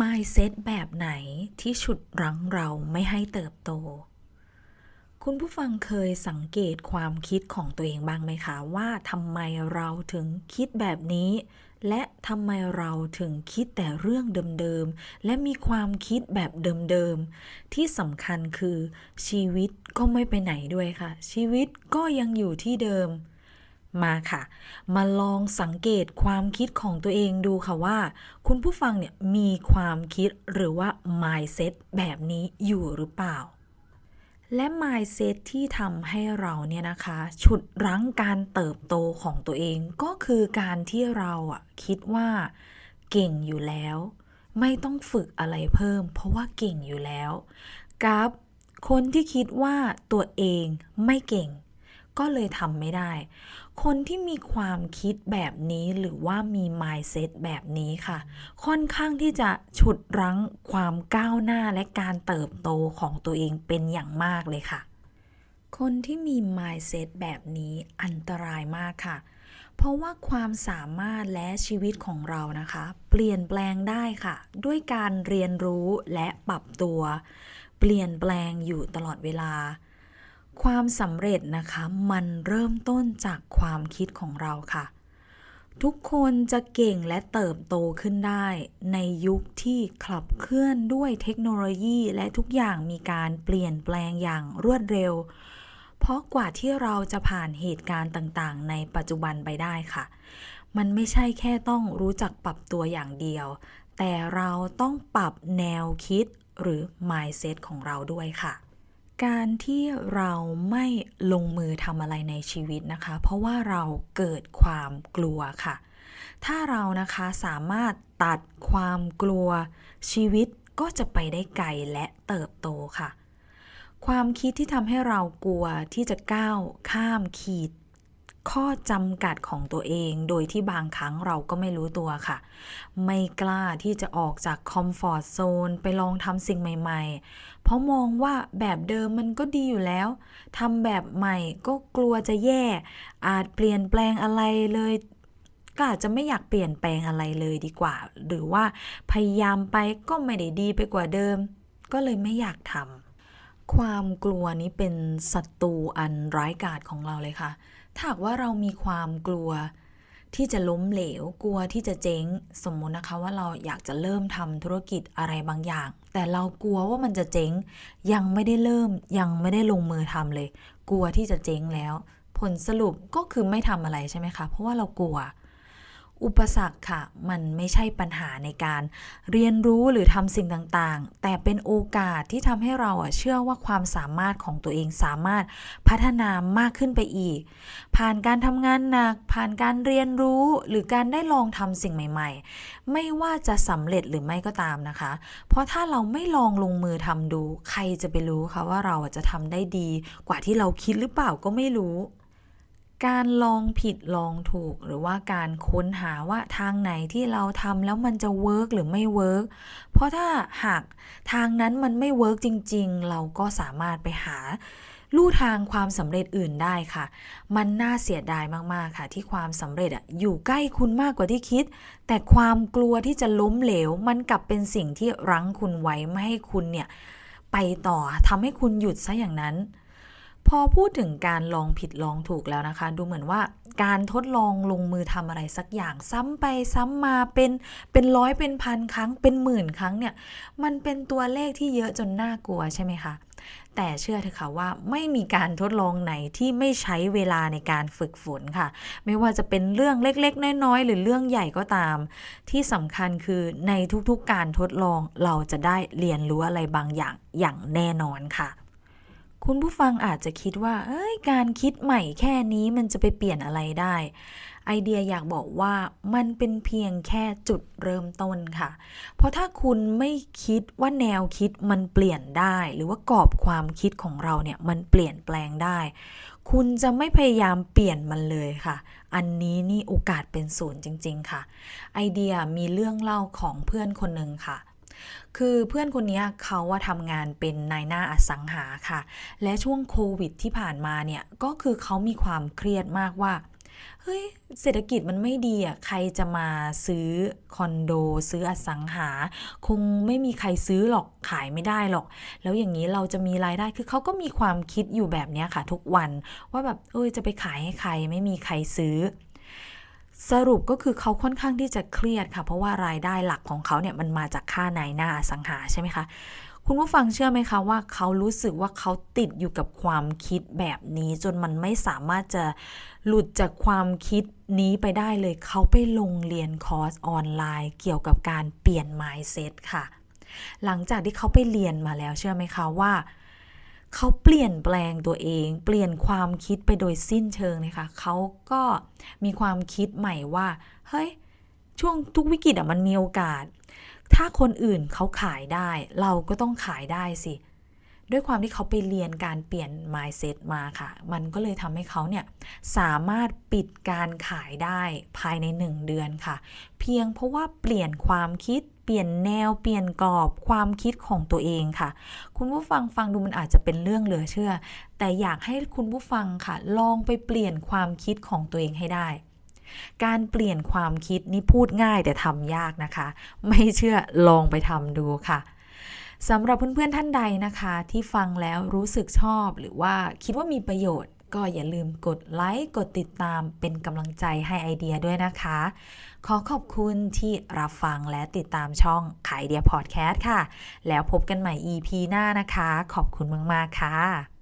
mindset แบบไหนที่ฉุดรั้งเราไม่ให้เติบโต คุณผู้ฟังเคยสังเกตความคิดของตัวเองบ้างไหมคะว่าทำไมเราถึงคิดแบบนี้ และทำไมเราถึงคิดแต่เรื่องเดิมๆ และมีความคิดแบบเดิมๆ ที่สำคัญคือชีวิตก็ไม่ไปไหนด้วยค่ะ ชีวิตก็ยังอยู่ที่เดิม มาค่ะ มาลองสังเกตความคิดของตัวเองดูค่ะว่า คุณผู้ฟังเนี่ยมีความคิดหรือว่า mindset แบบนี้อยู่หรือเปล่า และ mindset ที่ทำให้เราเนี่ยนะคะ ฉุดรั้งการเติบโตของตัวเองก็คือการที่เราอะคิดว่า เก่งอยู่แล้ว ไม่ต้องฝึกอะไรเพิ่ม เพราะว่าเก่งอยู่แล้วกับคนที่คิดว่าตัวเองไม่เก่ง ก็เลยทำไม่ได้ คนที่มีความคิดแบบนี้หรือว่ามี mindset แบบนี้ค่ะ ค่อนข้างที่จะฉุดรั้งความก้าวหน้าและการเติบโตของตัวเองเป็นอย่างมากเลยค่ะ คนที่มี mindset แบบนี้อันตรายมากค่ะ เพราะว่าความสามารถและชีวิตของเรานะคะ เปลี่ยนแปลงได้ค่ะ ด้วยการเรียนรู้และปรับตัว เปลี่ยนแปลงอยู่ตลอดเวลา ความสำเร็จนะคะมันเริ่มต้นจากความคิดของเราค่ะ ทุกคนจะเก่งและเติบโตขึ้นได้ในยุคที่ขับเคลื่อนด้วยเทคโนโลยีและทุกอย่างมีการเปลี่ยนแปลงอย่างรวดเร็ว เพราะกว่าที่เราจะผ่านเหตุการณ์ต่างๆ ในปัจจุบันไปได้ค่ะ มันไม่ใช่แค่ต้องรู้จักปรับตัวอย่างเดียว แต่เราต้องปรับแนวคิดหรือ mindset ของเราด้วยค่ะ การที่เราไม่ลงมือทำอะไรในชีวิตนะคะ เพราะว่าเราเกิดความกลัวค่ะ ถ้าเรานะคะสามารถตัดความกลัวชีวิตก็จะไปได้ไกลและเติบโตค่ะ ความคิดที่ทำให้เรากลัวที่จะก้าวข้ามขีด ข้อจำกัดของตัวเอง โดยที่บางครั้งเราก็ไม่รู้ตัวค่ะ ไม่กล้าที่จะออกจากคอมฟอร์ z โซนไปลองทำสิ่งใหม่ๆ เพราะมองว่าแบบเดิมมันก็ดีอยู่แล้วทำแบบใหม่ก็กลัวจะแย่ อาจเปลี่ยนแปลงอะไรเลยก็อาจจะไม่อยากเปลี่ยนแปลงอะไรเลยดีกว่า หรือว่าพยายามไปก็ไม่ได้ดีไปกว่าเดิม ก็เลยไม่อยากทำความกลัวนี้เป็นศัตรูอันร้ายกาจของเราเลยค่ะ ถ้าหากว่าเรามีความกลัวที่จะล้มเหลวกลัวที่จะเจ๊ง สมมุตินะคะว่าเราอยากจะเริ่มทำธุรกิจอะไรบางอย่าง แต่เรากลัวว่ามันจะเจ๊ง ยังไม่ได้เริ่มยังไม่ได้ลงมือทำเลย กลัวที่จะเจ๊งแล้ว ผลสรุปก็คือไม่ทำอะไรใช่ไหมคะ เพราะว่าเรากลัว อุปสรรคค่ะ มันไม่ใช่ปัญหาในการเรียนรู้หรือทำสิ่งต่างๆ แต่เป็นโอกาสที่ทำให้เราอะเชื่อว่าความสามารถของตัวเองสามารถพัฒนามากขึ้นไปอีก ผ่านการทำงานหนัก ผ่านการเรียนรู้หรือการได้ลองทำสิ่งใหม่ ๆ ไม่ว่าจะสำเร็จหรือไม่ก็ตามนะคะ เพราะถ้าเราไม่ลองลงมือทำดู ใครจะไปรู้คะว่าเราจะทำได้ดี กว่าที่เราคิดหรือเปล่าก็ไม่รู้ การลองผิดลองถูกหรือว่าการค้นหาว่าทางไหนที่เราทำแล้วมันจะเวิร์กหรือไม่เวิร์กเพราะถ้าหากทางนั้นมันไม่เวิร์กจริง ๆ เราก็สามารถไปหาลู่ทางความสำเร็จอื่นได้ค่ะ มันน่าเสียดายมากๆค่ะ ที่ความสำเร็จอะอยู่ใกล้คุณมากกว่าที่คิด แต่ความกลัวที่จะล้มเหลว มันกลับเป็นสิ่งที่รั้งคุณไว้ไม่ให้คุณเนี่ยไปต่อทำให้คุณหยุดซะอย่างนั้น พอพูดถึงการลองผิดลองถูกแล้วนะคะ ดูเหมือนว่าการทดลองลงมือทำอะไรสักอย่างซ้ำไปซ้ำมาเป็นเป็นร้อยเป็นพันครั้งเป็นหมื่นครั้งเนี่ยมันเป็นตัวเลขที่เยอะจนน่ากลัวใช่ไหมคะแต่เชื่อเถอะค่ะว่าไม่มีการทดลองไหนที่ไม่ใช้เวลาในการฝึกฝนค่ะ ไม่ว่าจะเป็นเรื่องเล็กๆ น้อยๆ หรือเรื่องใหญ่ก็ตาม ที่สำคัญคือในทุกๆการทดลองเราจะได้เรียนรู้อะไรบางอย่างอย่างแน่นอนค่ะ คุณผู้ฟังอาจจะคิดว่า เอ้ย การคิดใหม่แค่นี้มันจะไปเปลี่ยนอะไรได้ ไอเดียอยากบอกว่ามันเป็นเพียงแค่จุดเริ่มต้นค่ะ เพราะถ้าคุณไม่คิดว่าแนวคิดมันเปลี่ยนได้ หรือว่ากรอบความคิดของเราเนี่ยมันเปลี่ยนแปลงได้ คุณจะไม่พยายามเปลี่ยนมันเลยค่ะ อันนี้นี่โอกาสเป็นศูนย์จริง ๆ ค่ะ ไอเดียมีเรื่องเล่าของเพื่อนคนหนึ่งค่ะ คือเพื่อนคนนี้เขาว่าทำงานเป็นนายหน้าอสังหาค่ะ และช่วงโควิดที่ผ่านมาเนี่ย ก็คือเขามีความเครียดมากว่าเฮ้ยเศรษฐกิจมันไม่ดีอะใครจะมาซื้อคอนโด ซื้ออสังหา คงไม่มีใครซื้อหรอกขายไม่ได้หรอก แล้วอย่างนี้เราจะมีรายได้คือเขาก็มีความคิดอยู่แบบเนี้ยค่ะ ทุกวันว่าแบบเอ้ยจะไปขายให้ใครไม่มีใครซื้อ สรุปก็คือเขาค่อนข้างที่จะเครียดค่ะ เพราะว่ารายได้หลักของเขาเนี่ยมันมาจากค่านายหน้าสังหาใช่ไหมคะคุณผู้ฟังเชื่อไหมคะว่าเขารู้สึกว่าเขาติดอยู่กับความคิดแบบนี้ จนมันไม่สามารถจะหลุดจากความคิดนี้ไปได้เลย เขาไปลงเรียนคอร์สออนไลน์เกี่ยวกับการเปลี่ยน mindset ค่ะ หลังจากที่เขาไปเรียนมาแล้วเชื่อไหมคะว่า เขาเปลี่ยนแปลงตัวเอง เปลี่ยนความคิดไปโดยสิ้นเชิงเลยค่ะเขาก็มีความคิดใหม่ว่าเฮ้ยช่วงทุกวิกฤตอะมันมีโอกาส ถ้าคนอื่นเขาขายได้ เราก็ต้องขายได้สิ ด้วยความที่เขาไปเรียนการเปลี่ยน mindset มาค่ะ มันก็เลยทำให้เขาเนี่ยสามารถปิดการขายได้ภายใน 1 เดือนค่ะ เพียงเพราะว่าเปลี่ยนความคิดเปลี่ยนแนวเปลี่ยนกรอบความคิดของตัวเองค่ะ คุณผู้ฟังฟังดูมันอาจจะเป็นเรื่องเหลือเชื่อ แต่อยากให้คุณผู้ฟังค่ะ ลองไปเปลี่ยนความคิดของตัวเองให้ได้การเปลี่ยนความคิดนี่พูดง่ายแต่ทำยากนะคะ ไม่เชื่อลองไปทำดูค่ะ สำหรับเพื่อนๆท่านใดนะคะ ที่ฟังแล้วรู้สึกชอบ หรือว่าคิดว่ามีประโยชน์ ก็อย่าลืมกดไลค์กดติดตามเป็นกำลังใจให้ไอเดียด้วยนะคะ ขอขอบคุณที่รับฟังและติดตามช่องขายเดียพอดแคสต์ค่ะ แล้วพบกันใหม่ EP หน้านะคะ ขอบคุณมากๆค่ะ